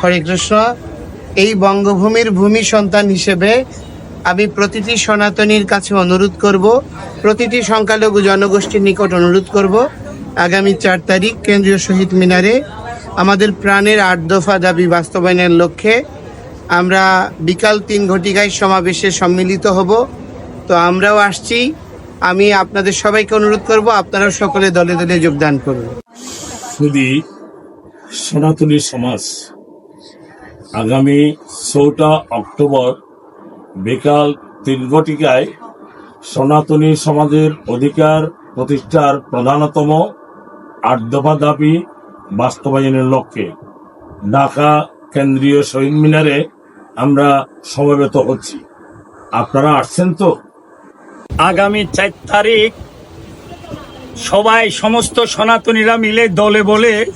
হরে কৃষ্ণ, এই বঙ্গভূমির ভূমি সন্তান হিসেবে আমি প্রতিটি সনাতনীর কাছে অনুরোধ করব, প্রতিটি সংখ্যালঘু জনগোষ্ঠীর নিকট অনুরোধ করব, আগামী চার তারিখ কেন্দ্রীয় শহীদ মিনারে আমাদের প্রাণের আট দফা দাবি বাস্তবায়নের লক্ষ্যে আমরা বিকাল তিন ঘটিকায় সমাবেশে সম্মিলিত হব। তো আমরাও আসছি। আমি আপনাদের সবাইকে অনুরোধ করব, আপনারাও সকলে দলে দলে যোগদান করুন। সনাতনী সমাজ আগামী চৌঠা অক্টোবর বিকাল তিন ঘটিকায় সনাতনী সমাজের অধিকার প্রতিষ্ঠার প্রধানতম আট দফা দাবি বাস্তবায়নের লক্ষ্যে। ঢাকা কেন্দ্রীয় শহীদ মিনারে আমরা সমবেত হচ্ছি। আপনারা আসছেন তো? আগামী চার তারিখ সবাই সমস্ত সনাতনীরা মিলে দলে বলে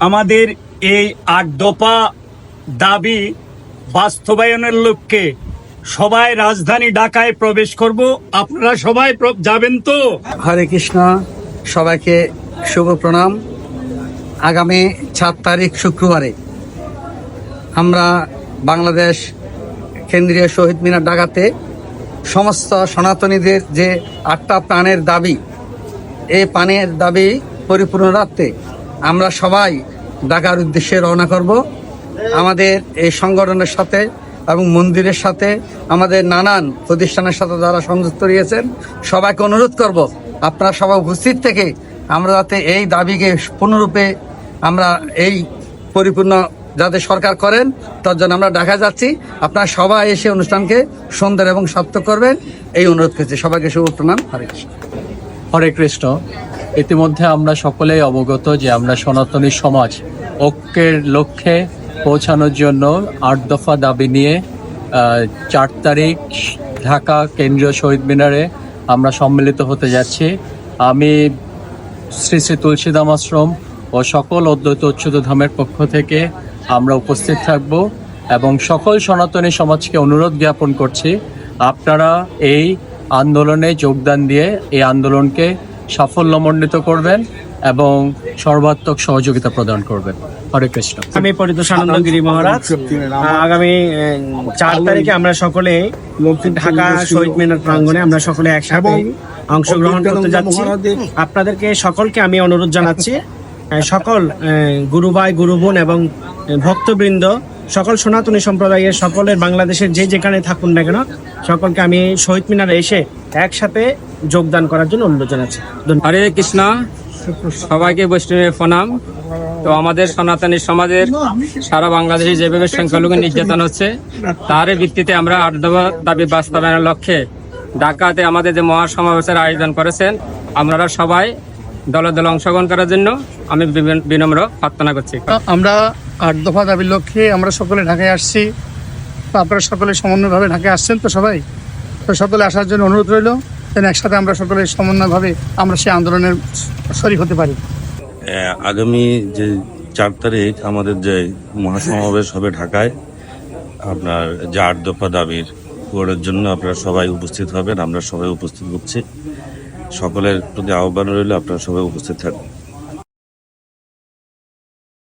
আমাদের এই আট দফা দাবি, বাস্তবায়নের লক্ষ্যে সবাই রাজধানী ঢাকায় প্রবেশ করব। আপনারা সবাই যাবেন তো? হরে কৃষ্ণ, সবাইকে শুভ প্রণাম। আগামী সাত তারিখ শুক্রবারে আমরা বাংলাদেশ কেন্দ্রীয় শহীদ মিনার ডাকাতে সমস্ত সনাতনীদের যে আটটা প্রাণের দাবি, এই প্রাণের দাবি পরিপূর্ণ রাখতে আমরা সবাই ঢাকার উদ্দেশ্যে রওনা করব। আমাদের এই সংগঠনের সাথে এবং মন্দিরের সাথে আমাদের নানান প্রতিষ্ঠানের সাথে যারা সংযুক্ত রয়েছেন, সবাইকে অনুরোধ করব, আপনারা সবাই উপস্থিত থেকে আমরা যাতে এই দাবিকে পূর্ণরূপে আমরা এই পরিপূর্ণ যাতে সরকার করেন, তার জন্য আমরা ঢাকা যাচ্ছি। আপনারা সবাই এসে অনুষ্ঠানকে সুন্দর এবং সার্থক করবেন। এই অনুরোধ করছি, সবাইকে শুভ প্রণাম। হরে কৃষ্ণ। হরে কৃষ্ণ। ইতিমধ্যে আমরা সকলেই অবগত যে আমরা সনাতনী সমাজ, ঐক্যের লক্ষ্যে পৌঁছানোর জন্য আট দফা দাবি নিয়ে চার তারিখ ঢাকা কেন্দ্রীয় শহীদ মিনারে আমরা সম্মিলিত হতে যাচ্ছি। আমি শ্রী শ্রী তুলসীদাম আশ্রম ও সকল অদ্বৈত উচ্চত ধামের পক্ষ থেকে আমরা উপস্থিত থাকব এবং সকল সনাতনী সমাজকে অনুরোধ জ্ঞাপন করছি, আপনারা এই আন্দোলনে যোগদান দিয়ে এই আন্দোলনকে সাফল্যমণ্ডিত করবেন এবং সর্বাত্মক সহযোগিতা প্রদান করবেন। হরে কৃষ্ণ আমি পরিতোষ আনন্দগিরি মহারাজ। আগামী আহ, চার তারিখে আমরা সকলে ঢাকা শহীদ মিনার প্রাঙ্গণে আমরা সকলে একসাথে অংশগ্রহণ করতে যাচ্ছি। আপনাদেরকে সকলকে আমি অনুরোধ জানাচ্ছি সকল গুরুভাই গুরু বোন এবং ভক্তবৃন্দ সকল সনাতনী সম্প্রদায়ের সকলের বাংলাদেশের যে যেখানে থাকুন না কেন সকলকে আমি শহীদ মিনারে এসে একসাথে যোগদান করার জন্য অনুরোধ জানাচ্ছি। হরে কৃষ্ণ। সবাইকে বৈষ্ণবের প্রণাম। তো আমাদের সনাতনী সমাজের সারা বাংলাদেশে যেভাবে সংখ্যালঘু নির্যাতন হচ্ছে তার ভিত্তিতে আমরা আট দাবি বাস্তবায়নের লক্ষ্যে ঢাকাতে আমাদের যে মহাসমাবেশের আয়োজন করেছেন, আপনারা সবাই দলে দলে অংশগ্রহণ করার জন্য আমি বিনম্র প্রার্থনা করছি। আমরা আট দফা দাবির লক্ষ্যে আমরা সকলে ঢাকায় আসছি। তো আপনারা সকলে সমন্বয়ভাবে ঢাকায় আসছেন তো সবাই? তো সকলে আসার জন্য অনুরোধ রইল, যেন একসাথে আমরা সকলে সমন্বয়ভাবে আমরা সেই আন্দোলনের শরীর হতে পারি। আগামী যে চার তারিখ আমাদের যে মহাসমাবেশ হবে ঢাকায়, আপনার যে আট দফা দাবির করার জন্য আপনারা সবাই উপস্থিত হবেন, আমরা সবাই উপস্থিত হচ্ছি। সকলের প্রতি আহ্বান রইল, আপনারা সবাই উপস্থিত থাকবেন।